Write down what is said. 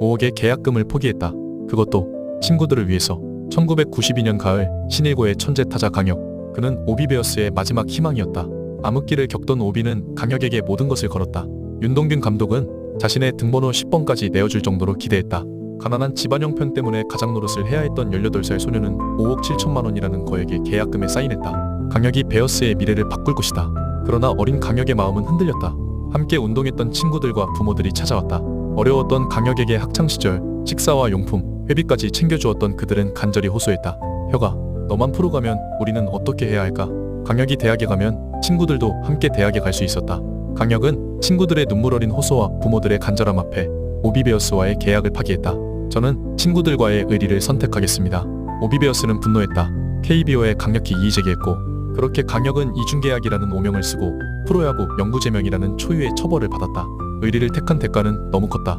5억의 계약금을 포기했다. 그것도 친구들을 위해서 1992년 가을 신일고의 천재 타자 강혁. 그는 오비베어스의 마지막 희망이었다. 암흑기를 겪던 오비는 강혁에게 모든 것을 걸었다. 윤동균 감독은 자신의 등번호 10번까지 내어줄 정도로 기대했다. 가난한 집안 형편 때문에 가장 노릇을 해야 했던 18살 소녀는 5억 7천만 원이라는 거액의 계약금에 사인했다. 강혁이 베어스의 미래를 바꿀 것이다. 그러나 어린 강혁의 마음은 흔들렸다. 함께 운동했던 친구들과 부모들이 찾아왔다. 어려웠던 강혁에게 학창 시절 식사와 용품, 회비까지 챙겨주었던 그들은 간절히 호소했다. 혁아, 너만 프로 가면 우리는 어떻게 해야 할까? 강혁이 대학에 가면 친구들도 함께 대학에 갈 수 있었다. 강혁은 친구들의 눈물 어린 호소와 부모들의 간절함 앞에 오비베어스와의 계약을 파기했다. 저는 친구들과의 의리를 선택하겠습니다. 오비베어스는 분노했다. KBO에 강력히 이의 제기했고 그렇게 강혁은 이중계약이라는 오명을 쓰고 프로야구 영구제명이라는 초유의 처벌을 받았다. 의리를 택한 대가는 너무 컸다.